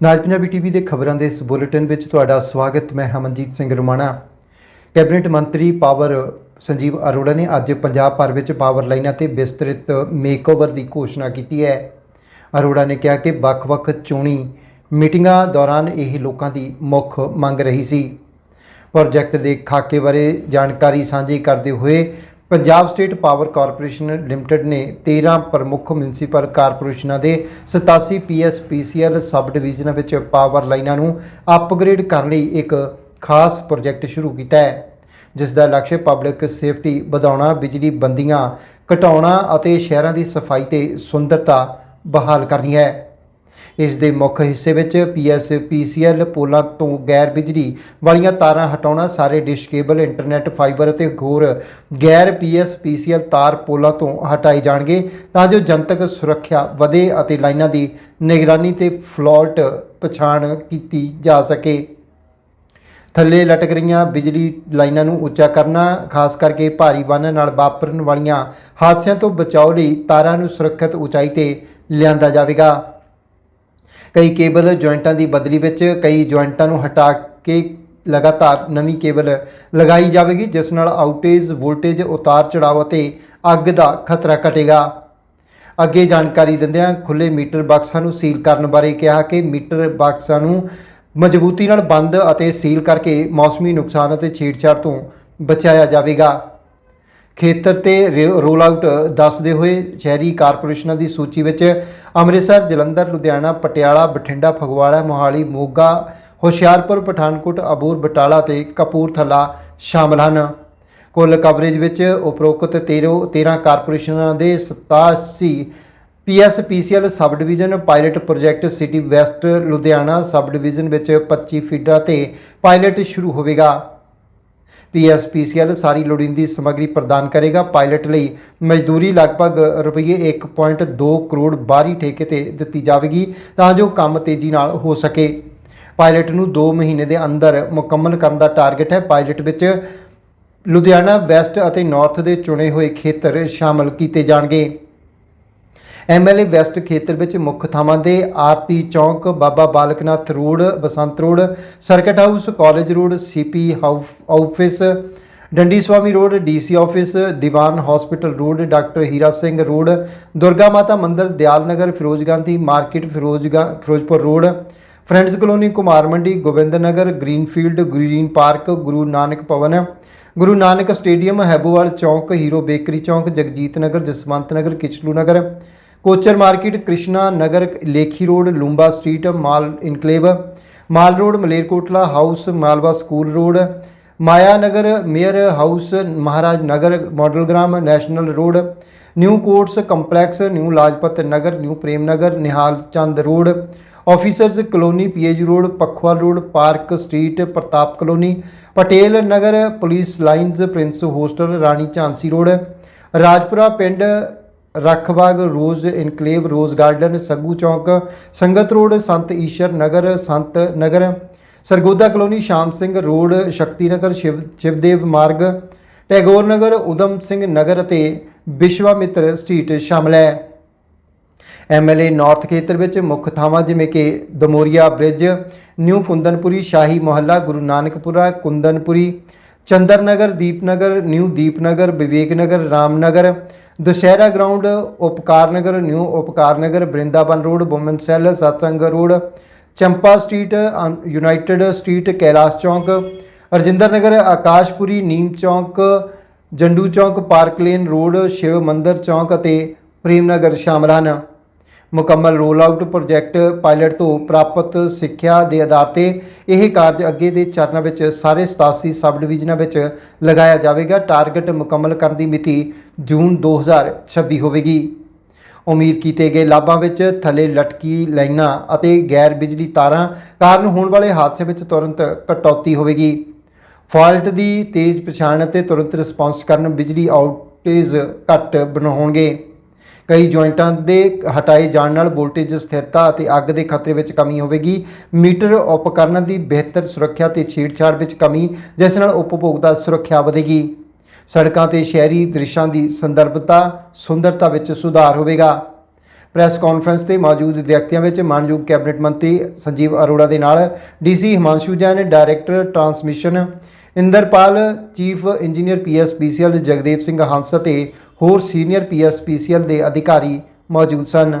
ਨਾਜ Punjabi TV ਦੇ ਖਬਰਾਂ ਦੇ ਇਸ ਬੁਲੇਟਿਨ ਵਿੱਚ ਤੁਹਾਡਾ ਸਵਾਗਤ। ਮੈਂ ਹਮਨਜੀਤ ਸਿੰਘ ਰਮਾਣਾ। ਕੈਬਨਿਟ ਮੰਤਰੀ ਪਾਵਰ ਸੰਜੀਵ ਅਰੋੜਾ ਨੇ ਅੱਜ ਪੰਜਾਬ ਭਰ ਵਿੱਚ ਪਾਵਰ ਲਾਈਨਾਂ ਤੇ ਵਿਸਤ੍ਰਿਤ ਮੇਕਓਵਰ ਦੀ ਘੋਸ਼ਣਾ ਕੀਤੀ ਹੈ। ਅਰੋੜਾ ਨੇ ਕਿਹਾ ਕਿ ਵੱਖ-ਵੱਖ ਚੋਣੀ ਮੀਟਿੰਗਾਂ ਦੌਰਾਨ ਇਹ ਲੋਕਾਂ ਦੀ ਮੁੱਖ ਮੰਗ ਰਹੀ ਸੀ। ਪ੍ਰੋਜੈਕਟ ਦੇ ਖਾਕੇ ਬਾਰੇ ਜਾਣਕਾਰੀ ਸਾਂਝੀ ਕਰਦੇ ਹੋਏ Punjab state power corporation limited ਨੇ 13 ਪ੍ਰਮੁੱਖ ਮਿਊਨਿਸਪਲ ਕਾਰਪੋਰੇਸ਼ਨਾਂ ਦੇ 87 ਪੀਐਸਪੀਸੀਐਲ ਸਬ ਡਿਵੀਜ਼ਨਾਂ ਵਿੱਚ ਪਾਵਰ ਲਾਈਨਾਂ ਨੂੰ ਅਪਗ੍ਰੇਡ ਕਰਨ ਲਈ ਇੱਕ ਖਾਸ ਪ੍ਰੋਜੈਕਟ ਸ਼ੁਰੂ ਕੀਤਾ ਹੈ, ਜਿਸ ਦਾ ਲਕਸ਼ ਪਬਲਿਕ ਸੇਫਟੀ ਵਧਾਉਣਾ, ਬਿਜਲੀ ਬੰਦੀਆਂ, ਘਟਾਉਣਾ ਅਤੇ ਸ਼ਹਿਰਾਂ ਦੀ ਸਫ਼ਾਈ ਤੇ ਸੁੰਦਰਤਾ ਬਹਾਲ ਕਰਨੀ ਹੈ। ਇਸ ਦੇ ਮੁੱਖ ਹਿੱਸੇ ਵਿੱਚ ਪੀਐਸਪੀਸੀਐਲ ਪੋਲਾਂ ਤੋਂ ਗੈਰ ਬਿਜਲੀ ਵਾਲੀਆਂ ਤਾਰਾਂ ਹਟਾਉਣਾ, ਸਾਰੇ ਡਿਸ਼ ਕੇਬਲ, ਇੰਟਰਨੈਟ, ਫਾਈਬਰ ਅਤੇ ਹੋਰ ਗੈਰ ਪੀਐਸਪੀਸੀਐਲ ਤਾਰ ਪੋਲਾਂ ਤੋਂ ਹਟਾਏ ਜਾਣਗੇ ਤਾਂ ਜੋ ਜਨਤਕ ਸੁਰੱਖਿਆ ਵਧੇ ਅਤੇ ਲਾਈਨਾਂ ਦੀ ਨਿਗਰਾਨੀ ਤੇ ਫਲਾਟ ਪਛਾਣ ਕੀਤੀ ਜਾ ਸਕੇ। ਥੱਲੇ ਲਟਕ ਰਹੀਆਂ ਬਿਜਲੀ ਲਾਈਨਾਂ ਨੂੰ ਉੱਚਾ ਕਰਨਾ, ਖਾਸ ਕਰਕੇ ਭਾਰੀ ਵਾਹਨਾਂ ਨਾਲ ਵਾਪਰਨ ਵਾਲੀਆਂ ਹਾਦਸਿਆਂ ਤੋਂ ਬਚਾਓ ਲਈ ਤਾਰਾਂ ਨੂੰ ਸੁਰੱਖਿਅਤ ਉਚਾਈ ਤੇ ਲਿਆਂਦਾ ਜਾਵੇਗਾ। ਕਈ ਕੇਬਲ ਜੁਆਇੰਟਾਂ ਦੀ ਬਦਲੀ ਵਿੱਚ ਕਈ ਜੁਆਇੰਟਾਂ ਨੂੰ ਹਟਾ ਕੇ ਲਗਾਤਾਰ ਨਵੀਂ ਕੇਬਲ ਲਗਾਈ ਜਾਵੇਗੀ, ਜਿਸ ਨਾਲ ਆਊਟੇਜ ਵੋਲਟੇਜ ਉਤਾਰ ਚੜਾਵ ਅਤੇ ਅੱਗ ਦਾ ਖਤਰਾ ਘਟੇਗਾ। ਅੱਗੇ ਜਾਣਕਾਰੀ ਦਿੰਦਿਆਂ ਖੁੱਲੇ ਮੀਟਰ ਬਾਕਸਾਂ ਨੂੰ ਸੀਲ ਕਰਨ ਬਾਰੇ ਕਿਹਾ ਕਿ ਮੀਟਰ ਬਾਕਸਾਂ ਨੂੰ ਮਜ਼ਬੂਤੀ ਨਾਲ ਬੰਦ ਅਤੇ ਸੀਲ ਕਰਕੇ ਮੌਸਮੀ ਨੁਕਸਾਨ ਅਤੇ ਛੇੜਛਾੜ ਤੋਂ ਬਚਾਇਆ ਜਾਵੇਗਾ। ਖੇਤਰ ਤੇ ਰੋਲ ਆਊਟ ਦੱਸਦੇ ਹੋਏ ਸ਼ਹਿਰੀ ਕਾਰਪੋਰੇਸ਼ਨਾਂ ਦੀ ਸੂਚੀ ਵਿੱਚ ਅੰਮ੍ਰਿਤਸਰ, ਜਲੰਧਰ, ਲੁਧਿਆਣਾ, ਪਟਿਆਲਾ, ਬਠਿੰਡਾ, ਫਗਵਾੜਾ, ਮੋਹਾਲੀ, ਮੋਗਾ, ਹੁਸ਼ਿਆਰਪੁਰ, ਪਠਾਨਕੋਟ, ਅਬੂਰ, ਬਟਾਲਾ ਤੇ ਕਪੂਰਥਲਾ ਸ਼ਾਮਲ ਹਨ। ਕੁੱਲ ਕਵਰੇਜ ਵਿੱਚ ਉਪਰੋਕਤ 13 13 ਕਾਰਪੋਰੇਸ਼ਨਾਂ ਦੇ 87 PSPCL sub division pilot project city west, Ludhiana sub division ਵਿੱਚ 25 ਫੀਡਰਾਂ ਤੇ ਪਾਇਲਟ ਸ਼ੁਰੂ ਹੋਵੇਗਾ। ਪੀਐਸਪੀਸੀਐਲ ਸਾਰੀ ਲੋੜੀਂਦੀ ਸਮੱਗਰੀ ਪ੍ਰਦਾਨ ਕਰੇਗਾ। ਪਾਇਲਟ ਲਈ ਮਜ਼ਦੂਰੀ ਲਗਭਗ ਰੁਪਏ 1.2 ਕਰੋੜ ਬਾਹਰੀ ਠੇਕੇ ਤੇ ਦਿੱਤੀ ਜਾਵੇਗੀ ਤਾਂ ਜੋ ਕੰਮ ਤੇਜ਼ੀ ਨਾਲ ਹੋ ਸਕੇ। ਪਾਇਲਟ ਨੂੰ 2 ਮਹੀਨੇ ਦੇ ਅੰਦਰ ਮੁਕੰਮਲ ਕਰਨ ਦਾ ਟਾਰਗੇਟ ਹੈ। ਪਾਇਲਟ ਵਿੱਚ ਲੁਧਿਆਣਾ ਵੈਸਟ ਅਤੇ ਨਾਰਥ ਦੇ ਚੁਣੇ ਹੋਏ ਖੇਤਰ ਸ਼ਾਮਲ ਕੀਤੇ ਜਾਣਗੇ। ਐਮਐਲਏ ਵੈਸਟ ਖੇਤਰ ਵਿੱਚ ਮੁੱਖ ਥਾਵਾਂ ਦੇ Aarti Chowk, Baba Balaknath road, Basant road, circuit house, college road, CP office, Dandi Swami road, DC office, Diwan hospital road, doctor Hira Singh road, Durga Mata Mandir, Dayal Nagar, Firoz Gandhi market ਫਿਰੋਜ਼ਗਾ Firozpur road, friends colony, Kumar Mandi, Gobind Nagar, Greenfield green park, Guru Nanak Bhawan, Guru Nanak stadium, Haibowal Chowk, hero bakery Chowk, Jagjit Nagar, Jaswant Nagar, Kitchlu Nagar Kochar market Krishna Nagar Lekhi road Lumba street mall enclave mall road Malerkotla house Malwa school road Maya Nagar mayor house Maharaj Nagar model Gram national road new courts complex new Lajpat Nagar new Prem Nagar Nihal Chand road officers colony PAG road Pakhowal road park street Pratap colony Patel Nagar police lines prince hostel Rani Jhansi road Rajpura ਪਿੰਡ Rakhbagh rose enclave rose garden, Saggu Chowk, Sangat road, ਸੰਤ ਈਸ਼ਰ ਨਗਰ, ਸੰਤ ਨਗਰ, Sargodha colony, Sham Singh road, Shakti Nagar, Shiv, Shivdev Marg, Tagore ਨਗਰ, ਉਦਮ ਸਿੰਘ ਨਗਰ ਅਤੇ ਵਿਸ਼ਵਾਮਿੱਤਰ street ਸ਼ਾਮਲ ਹੈ। MLA north ਖੇਤਰ ਵਿੱਚ ਮੁੱਖ ਥਾਵਾਂ ਜਿਵੇਂ ਕਿ ਦਮੋਰੀਆ bridge, new Kundanpuri, Shahi Mohalla, Guru Nanakpura, Kundanpuri, Chander Nagar Deepnagar new Deepnagar Vivek Nagar Ramnagar Dussehra ground, Upkar Nagar, new Upkar Nagar, Brindavan road, woman cell, Satsang road, Champa street ਅਨ- united street, Kailash Chowk, Rajinder ਨਗਰ, ਆਕਾਸ਼ਪੁਰੀ, ਨੀਮ ਚੌਂਕ, ਜੰਡੂ ਚੌਂਕ, park lane road, Shiv ਮੰਦਰ ਚੌਂਕ ਅਤੇ ਪ੍ਰੇਮ ਨਗਰ ਸ਼ਾਮਲ ਹਨ। ਮੁਕੰਮਲ role out project pilot ਤੋਂ ਪ੍ਰਾਪਤ ਸਿੱਖਿਆ ਦੇ ਆਧਾਰ ਤੇ ਇਹ ਕਾਰਜ ਅੱਗੇ ਦੇ ਚਰਨਾਂ ਵਿੱਚ ਸਾਰੇ 87 ਸਬ ਡਿਵੀਜ਼ਨਾਂ ਵਿੱਚ ਲਗਾਇਆ ਜਾਵੇਗਾ। ਟਾਰਗੇਟ ਮੁਕੰਮਲ ਕਰਨ ਦੀ ਮਿਤੀ ਜੂਨ 2026 ਹੋਵੇਗੀ। ਉਮੀਦ ਕੀਤੇ ਗਏ ਲਾਭਾਂ ਵਿੱਚ ਥੱਲੇ ਲਟਕੀ ਲਾਈਨਾਂ ਅਤੇ ਗੈਰ ਬਿਜਲੀ ਤਾਰਾਂ ਕਾਰਨ ਹੋਣ ਵਾਲੇ ਹਾਦਸੇ ਵਿੱਚ ਤੁਰੰਤ ਕਟੌਤੀ ਹੋਵੇਗੀ। ਫਾਲਟ ਦੀ ਤੇਜ਼ ਪਛਾਣ ਅਤੇ ਤੁਰੰਤ ਰਿਸਪਾਂਸ ਕਰਨ ਬਿਜਲੀ ਆਊਟੇਜ ਘੱਟ ਬਣਾਉਣਗੇ। ਕਈ ਜੁਆਇੰਟਾਂ ਦੇ ਹਟਾਏ ਜਾਣ ਨਾਲ ਵੋਲਟੇਜ ਸਥਿਰਤਾ ਅਤੇ ਅੱਗ ਦੇ ਖਤਰੇ ਵਿੱਚ ਕਮੀ ਹੋਵੇਗੀ। ਮੀਟਰ ਉਪਕਰਨਾਂ ਦੀ ਬਿਹਤਰ ਸੁਰੱਖਿਆ ਤੇ ਛੇੜਛਾੜ ਵਿੱਚ ਕਮੀ, ਜਿਸ ਨਾਲ ਉਪਭੋਗਤਾ ਸੁਰੱਖਿਆ ਵਧੇਗੀ। ਸੜਕਾਂ ਤੇ ਸ਼ਹਿਰੀ ਦ੍ਰਿਸ਼ਾਂ ਦੀ ਸੰਦਰਭਤਾ, ਸੁੰਦਰਤਾ ਵਿੱਚ ਸੁਧਾਰ ਹੋਵੇਗਾ। ਪ੍ਰੈਸ ਕਾਨਫਰੰਸ ਤੇ ਮੌਜੂਦ ਵਿਅਕਤੀਆਂ ਵਿੱਚ ਮਾਨਯੋਗ ਕੈਬਨਿਟ ਮੰਤਰੀ ਸੰਜੀਵ ਅਰੋੜਾ ਦੇ ਨਾਲ DC Himanshu Jain, director transmission Inderpal, chief engineer PSPCL Jagdeep Singh Hans ਅਤੇ ਹੋਰ ਸੀਨੀਅਰ ਪੀਐਸਪੀਸੀਐਲ ਦੇ ਅਧਿਕਾਰੀ ਮੌਜੂਦ ਸਨ।